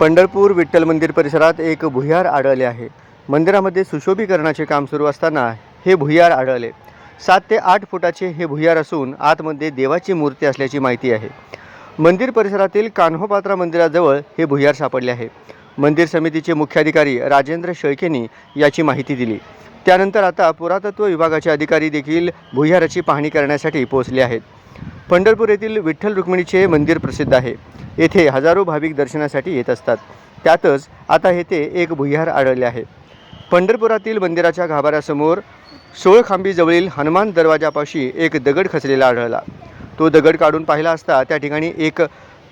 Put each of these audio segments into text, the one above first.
पंढरपूर विठ्ठल मंदिर परिसरात एक भुयार आढळले आहे. मंदिरामध्ये सुशोभीकरणाचे काम सुरू असताना हे भुयार आढळले. सात ते आठ फुटाचे हे भुयार असून आतमध्ये देवाची मूर्ती असल्याची माहिती आहे. मंदिर परिसरातील कान्होपात्रा मंदिराजवळ हे भुयार सापडले आहे. मंदिर समितीचे मुख्याधिकारी राजेंद्र शेळकेंनी याची माहिती दिली. त्यानंतर आता पुरातत्व विभागाचे अधिकारी देखील भुयाराची पाहणी करण्यासाठी पोहोचले आहेत. पंढरपूर येथील विठ्ठल रुक्मिणीचे मंदिर प्रसिद्ध आहे. येथे हजारो भाविक दर्शनासाठी येत असतात. त्यातच आता येथे एक भुयार आढळले आहे. पंढरपुरातील मंदिराच्या गाभाऱ्यासमोर सोळखांबीजवळील हनुमान दरवाजापाशी एक दगड खचलेला आढळला. तो दगड काढून पाहिला असता त्या ठिकाणी एक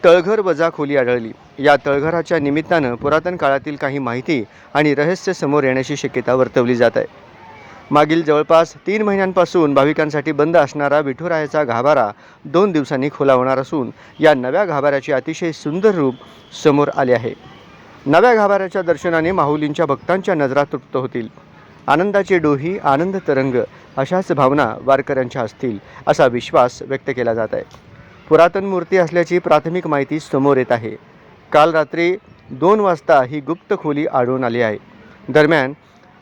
तळघर वजा खोली आढळली. या तळघराच्या निमित्तानं पुरातन काळातील काही माहिती आणि रहस्य समोर येण्याची शक्यता वर्तवली जात आहे. मागील जवळपास तीन महिन्यांपासून भाविकांसाठी बंद असणारा विठुरायाचा गाभारा दोन दिवसांनी खुला होणार असून या नव्या गाभाऱ्याचे अतिशय सुंदर रूप समोर आले आहे. नव्या गाभाऱ्याच्या दर्शनाने माहुलींच्या भक्तांच्या नजरा तृप्त होतील. आनंदाचे डोही आनंद तरंग अशाच भावना वारकऱ्यांच्या असतील असा विश्वास व्यक्त केला जात आहे. पुरातन मूर्ती असल्याची प्राथमिक माहिती समोर येत आहे. काल रात्री दोन वाजता ही गुप्त खोली आढळून आली आहे. दरम्यान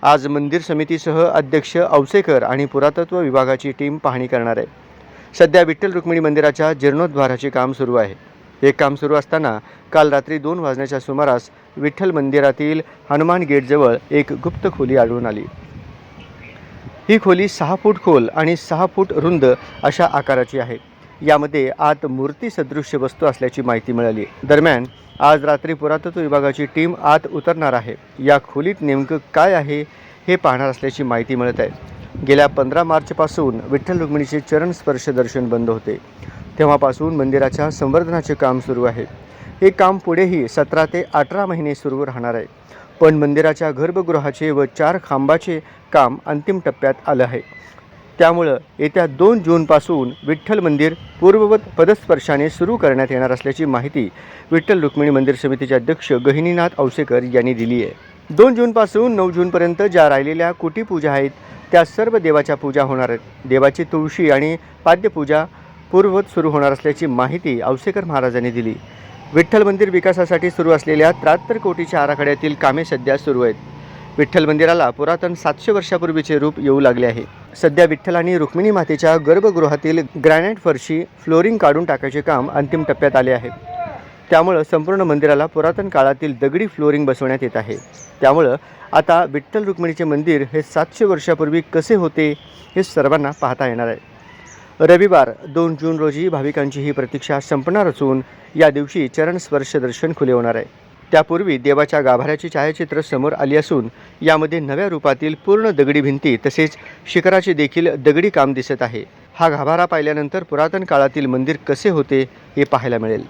आज मंदिर समितीसह अध्यक्ष औसेकर आणि पुरातत्व विभागाची टीम पाहणी करणार आहे. सध्या विठ्ठल रुक्मिणी मंदिराच्या जीर्णोद्धाराचे काम सुरू आहे. हे काम सुरू असताना काल रात्री दोन वाजण्याच्या सुमारास विठ्ठल मंदिरातील हनुमान गेटजवळ एक गुप्त खोली आढळून आली. ही खोली सहा फूट खोल आणि सहा फूट रुंद अशा आकाराची आहे. यामध्ये आत मूर्ती सदृश्य वस्तू असल्याची माहिती मिळाली. दरम्यान आज रात्री पुरातत्व विभागाची टीम आत उतरणार आहे. या खोलीत नेमकं काय आहे हे पाहणार असल्याची माहिती मिळत आहे. गेल्या पंधरा मार्चपासून विठ्ठल रुक्मिणीचे चरण स्पर्श दर्शन बंद होते. तेव्हापासून मंदिराच्या संवर्धनाचे काम सुरू आहे. हे काम पुढेही सतरा ते अठरा महिने सुरू राहणार आहे. पण मंदिराच्या गर्भगृहाचे व चार खांबाचे काम अंतिम टप्प्यात आलं आहे. त्यामुळं येत्या दोन जूनपासून विठ्ठल मंदिर पूर्ववत पदस्पर्शाने सुरू करण्यात येणार असल्याची माहिती विठ्ठल रुक्मिणी मंदिर समितीचे अध्यक्ष गहिनीनाथ औसेकर यांनी दिली आहे. दोन जूनपासून नऊ जूनपर्यंत ज्या राहिलेल्या कुटी पूजा आहेत त्या सर्व देवाच्या पूजा होणार आहेत. देवाची तुळशी आणि पाद्यपूजा पूर्ववत सुरू होणार असल्याची माहिती औसेकर महाराजांनी दिली. विठ्ठल मंदिर विकासासाठी सुरू असलेल्या त्र्याहत्तर कोटीच्या आराखड्यातील कामे सध्या सुरू आहेत. विठ्ठल मंदिराला पुरातन सातशे वर्षापूर्वीचे रूप येऊ लागले आहे. सध्या विठ्ठल आणि रुक्मिणी मातेच्या गर्भगृहातील ग्रॅनाइट फरशी फ्लोरिंग काढून टाकायचे काम अंतिम टप्प्यात आले आहे. त्यामुळं संपूर्ण मंदिराला पुरातन काळातील दगडी फ्लोरिंग बसवण्यात येत आहे. त्यामुळं आता विठ्ठल रुक्मिणीचे मंदिर हे सातशे वर्षापूर्वी कसे होते हे सर्वांना पाहता येणार आहे. रविवार दोन जून रोजी भाविकांची ही प्रतीक्षा संपणार असून या दिवशी चरण स्पर्श दर्शन खुले होणार आहे. त्यापूर्वी देवाच्या गाभाऱ्याची छायाचित्र समोर आली असून यामध्ये नव्या रूपातील पूर्ण दगडी भिंती तसेच शिखराचे देखील दगडी काम दिसत आहे. हा गाभारा पाहिल्यानंतर पुरातन काळातील मंदिर कसे होते हे पाहायला मिळेल.